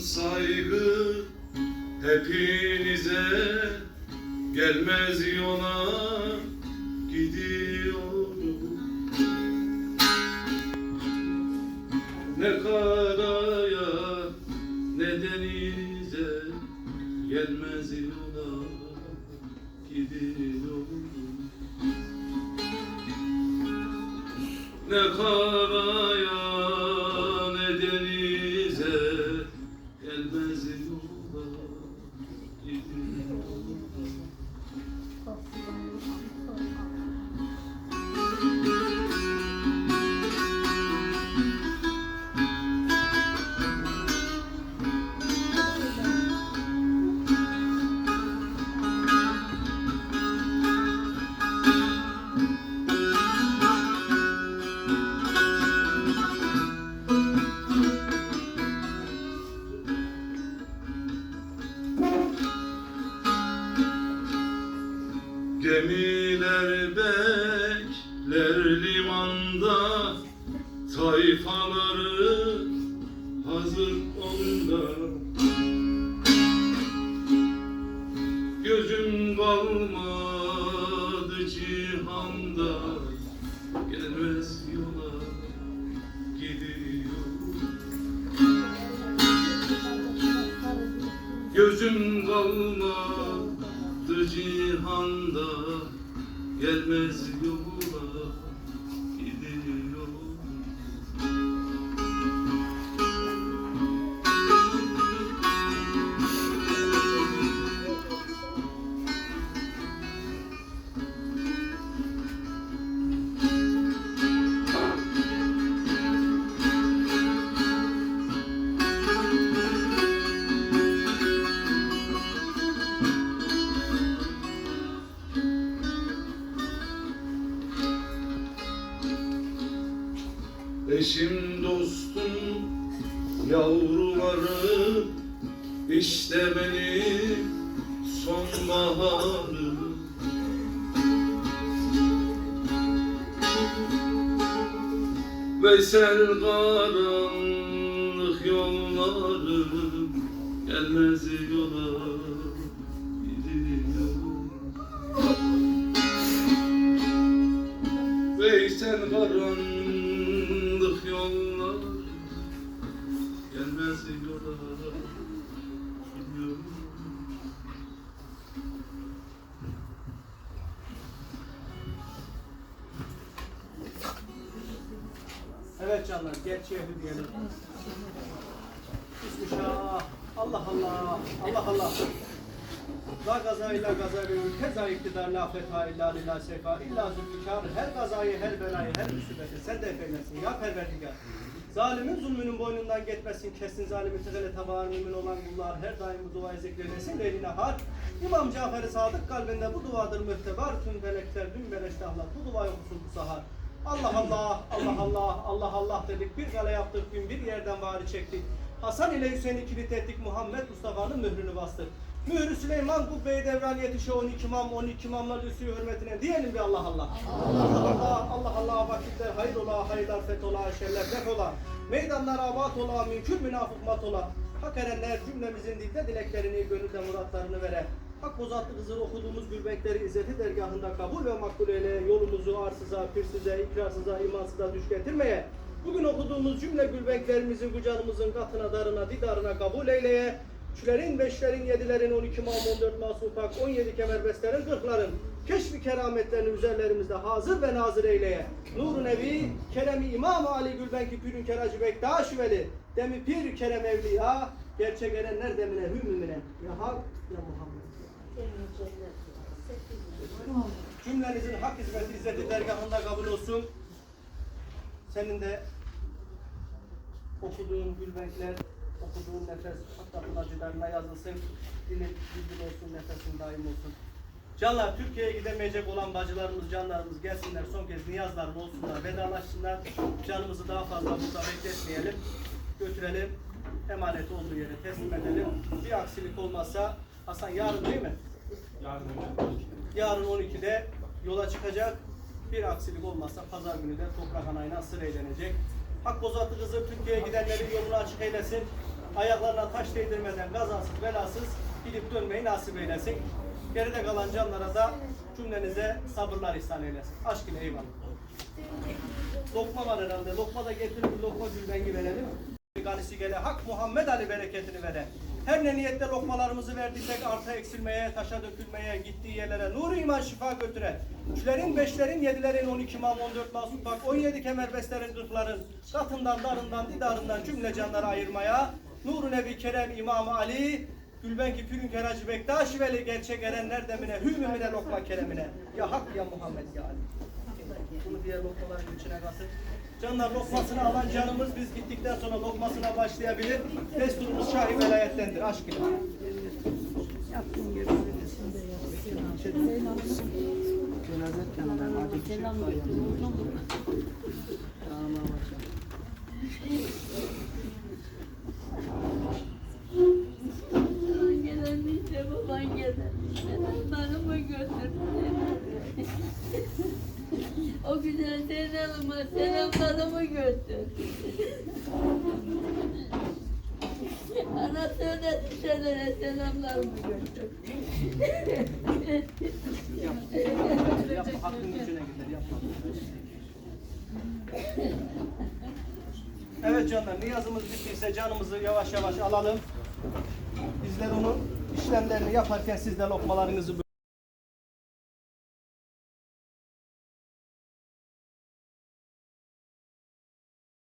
saygı hepinize gelmez yola gidiyorum ne karaya ne denize gelmez yola gidiyorum ne karaya Gözüm kalmadı cihanda Gelmez yola dostum yavruları işte benim sonbaharım Veysel karanlık yollarım gelmez yola gidiyorum Veysel karanlık Gelmez yola gidiyorum Evet canlar, gerçeğe diyelim. Bismillah. Allah Allah, Allah Allah. La gaza illa gaza ve keza iktidar la feta illa lillah sefa illa zülfikar her gazayı her belayı her musibeti sen de efendisin ya perverdigar. Zalimin zulmünün boynundan gitmesin kesin zalimin tıkale tabağı mümin olan kullar her daim bu duayı zikredersin leyline har. İmam Cafer-i Sadık kalbinde bu duadır mühtebar tüm melekler dün beleştahlar bu duayı okusun bu sahar. Allah Allah, Allah Allah, Allah Allah dedik. Bir gale yaptık, gün bir yerden vari çektik. Hasan ile Hüseyin'i kilit ettik. Muhammed Mustafa'nın mührünü bastık. Mührü Süleyman Kubbe-i Devran yetişe 12 imam, 12 imamlar üssü hürmetine diyelim bir Allah Allah. Allah Allah, Allah Allah, vakitler hayır ola, hayırlar fethola, şerler defola. Meydanlar abat ola, mümkün münafık mat ola. Hak erenler cümlemizin dilde dileklerini, gönülde muratlarını vere. Hak bozatlı Hızır okuduğumuz gülbekleri izzeti dergahında kabul ve makbul eyle. Yolumuzu arsıza, pirsize, ikrarsıza, imansıza düş getirmeye. Bugün okuduğumuz cümle gülbeklerimizi gucanımızın katına, darına, didarına kabul eyleye. Üçlerin, beşlerin, yedilerin, on iki mam, on dört masum pak, on yedi kemerbestlerin, kırkların, keşfi kerametlerini üzerlerimizde hazır ve nazır eyleye. Nur-u Nebi, Keremi İmam Ali Gülbenki Pürün Keracı Bektaş Veli, Demi Pir Kerem Evliya, gerçek erenler demine hümmümine. Ya Hak, ya Muhammed. Cümlenizin hak hizmeti izzeti dergahında kabul olsun. Senin de okuduğun gülbenkler, okuduğun nefes hatta pınacılarına yazılsın. Dilin bilgin olsun, nefesin daim olsun. Canlar Türkiye'ye gidemeyecek olan bacılarımız, canlarımız gelsinler son kez niyazlarını olsunlar, vedalaşsınlar. Canımızı daha fazla burada bekletmeyelim. Götürelim, emanet olduğu yere teslim edelim. Bir aksilik olmazsa Hasan yarın değil mi? Yarın 12'de yola çıkacak. Bir aksilik olmazsa pazar günü de toprak anayına sır eğlenecek. Hak bozatlı kızı Türkiye'ye gidenlerin yolunu açık eylesin. Ayaklarına taş değdirmeden kazasız belasız gidip dönmeyi nasip eylesin. Geride kalan canlara da cümlenize sabırlar ihsan eylesin. Aşk ile eyvallah. Lokma var herhalde. Lokma da getirin bir lokma gülbengi verelim. Ganisi gele hak Muhammed Ali bereketini vere. Her ne niyette lokmalarımızı verdiysek arta eksilmeye, taşa dökülmeye, gittiği yerlere nur iman şifa götüre. Üçlerin, beşlerin, yedilerin, on iki imam, on dört masum bak, on yedi kemerbestlerin, kırkların, katından, darından, didarından cümle canları ayırmaya, Nur-u Nebi Kerem İmam Ali, Gülbenki Pürün Keracı Bektaş Veli gerçek erenler demine, hümümine lokma keremine. Ya hak ya Muhammed ya Ali. Bunu diğer lokmaların içine katın. Canlar lokmasını alan canımız biz gittikten sonra lokmasına başlayabilir. Desturumuz şahi velayettendir. Aşk ile. Selam şeylere selamlarımı götür. Evet canlar niyazımız bittiyse canımızı yavaş yavaş alalım. Bizler onun işlemlerini yaparken siz de lokmalarınızı